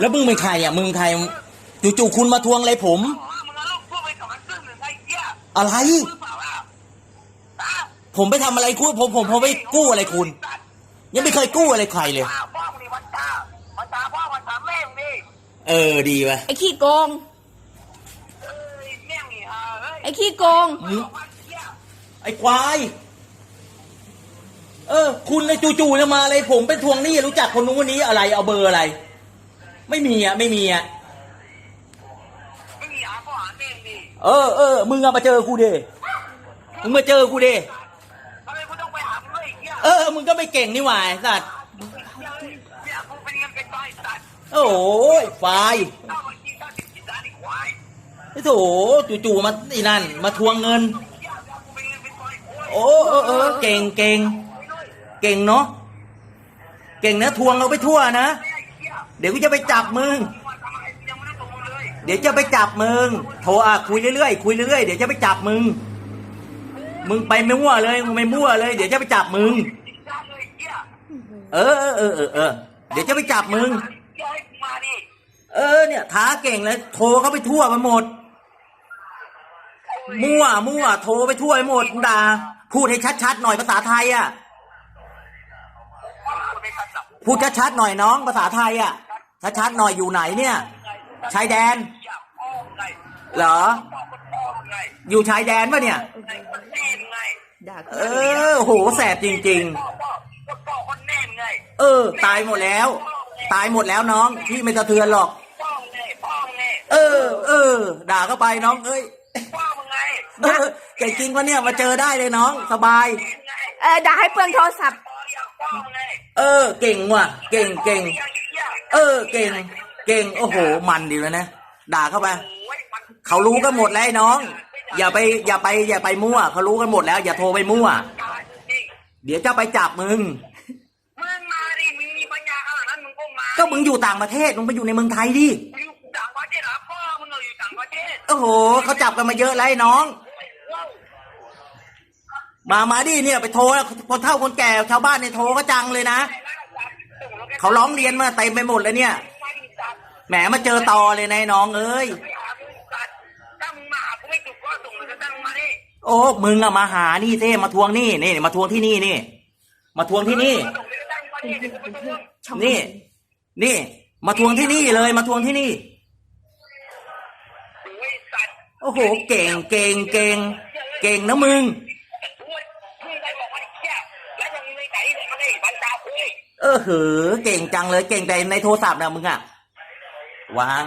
แล้วมึงเป็นใครอะมึงใครจู่ๆคุณมาทวงอะไรผมบอกว่ามึงเอาลูกพวกไปสองพันครึ่งหรือไงเหี้ยอะไรมือเปล่าอะตาผมไปทำอะไรคุณผมผมผมไปกู้อะไรคุณ ยังไม่เคยกู้อะไรใครเลยตาพ่อมึงนี่วันตาวันตาพ่อวันตาแม่มึงนี่เออดีไปไอ้ขี้โกงเอ้ยแม่งนี่ฮะเอ้ยไอ้ขี้โกงมึงวันเหี้ยไอ้ควายเออ คุณเลยจู่ๆจะมาอะไรผมเป็นทวงหนี้รู้จักคนนู้นคนนี้อะไรเอาเบอร์อะไร ไม่มีอะไม่มีอะไม่มีหาพ่อหาแม่มึงนี่เออเออมึงเอามาเจอกูเดมึงมาเจอกูเดทำไมกูต้องไปหามึงด้วยไอ้เหี้ยเออมึงก็ไม่เก่งนี่หว่าไอ้สัตว์เนี่ยกูเป็นเงินเป็นต้อยสัตว์โอ้ยควายเก้าวันที่เก้าสิบสิบล้านไอ้ควายไอ้โถจู่ๆมาไอ้นั่น มาทวงเงินเหี้ยกูเป็นเงินเป็นต้อยโอ้ยโอ้เออเออเก่งเก่ง เก่งเนาะเก่งนะทวงเอาไปทั่วนะไอ้ เดี๋ยวกูจะไปจับมึง เดี๋ยวจะไปจับมึง โทรอะคุยเรื่อยๆคุยเรื่อยๆเดี๋ยวจะไปจับมึง มึงไปไม่มั่วเลยมึงไม่มั่วเลย เดี๋ยวจะไปจับมึง เออเออเออเออเออเดี๋ยวจะไปจับมึง เออเนี่ยท้าเก่งเลยโทรเขาไปทั่วไปหมด มั่วมั่วโทรไปทั่วไปหมดด่าพูดให้ชัดๆหน่อยภาษาไทยอะกูไม่ทันหรอกพูดชัดๆหน่อยน้องภาษาไทยอะ ชัดๆหน่อยอยู่ไหนเนี่ย ชายแดนอย่าพ่อมึงไงเหรอพ่อคนพ่อมึงไงอยู่ชายแดนปะเนี่ยไอ้คนแน่มึงไงด่าเออ โห แสบจริงพ่อพ่อคนพ่อคนแน่มึงไงๆ เออ ตายหมดแล้ว ตายหมดแล้วน้อง พี่ไม่สะเทือนหรอกพ่อมึงไงพ่อมึงไงเออ เออ ด่าเข้าไปน้อง เอ้ยพ่อมึงไงเออเก่งจริงวะเนี่ยมาเจอได้เลยน้อง สบายแน่มึงไงเออด่าให้เปลืองโทรศัพท์พ่ออย่าพ่อมึงไงเออ เก่งว่ะ เก่งเก่งอย่าอย่า เออ เก่ง เก่ง โอ้โห มันดีแล้วนะ ด่าเข้าไปโอ้ยมันเขารู้กันหมดแล้วไอ้น้อง อย่าไป อย่าไป อย่าไปมั่ว เขารู้กันหมดแล้ว อย่าโทรไปมั่วการจริงเดี๋ยวจะไปจับมึง มึงมาดิมึงมีปัญญาขนาดนั้นมึงก็มาก็มึงอยู่ต่างประเทศ มึงไปอยู่ในเมืองไทยดิ มึงอยู่ต่างประเทศเหรอพ่อมึงอยู่ต่างประเทศโอ้โห เขาจับกันมาเยอะแล้วไอ้น้องว้าวมา มาดิเนี่ย ไปโทรคนเฒ่าคนแก่ชาวบ้านเนี่ยโทรก็จังเลยนะ เขาร้องเรียนมาเต็มไปหมดเลยเนี่ยไม่จัดแหมมาเจอตอเลยนายน้องเอ้ยไม่หามึงจัดถ้ามึงมาหากูไม่จุกก็ส่งเลยก็ตั้งมาดิโอ้มึงอะมาหานี่เท่มาทวงนี่นี่มาทวงที่นี่นี่ มาทวงที่นี่ส่งเลยก็ตั้งมาดิเดี๋ยวกูไปทวงนี่ นี่ มาทวงที่นี่เลย มาทวงที่นี่ โอ้ยสัตว์โอ้โห เก่งเก่งเก่งเก่งนะมึง เลยมันได้บรรดาคุยเออเหอเก่งจังเลย เก่งแต่ในโทรศัพท์นะมึงอะวาง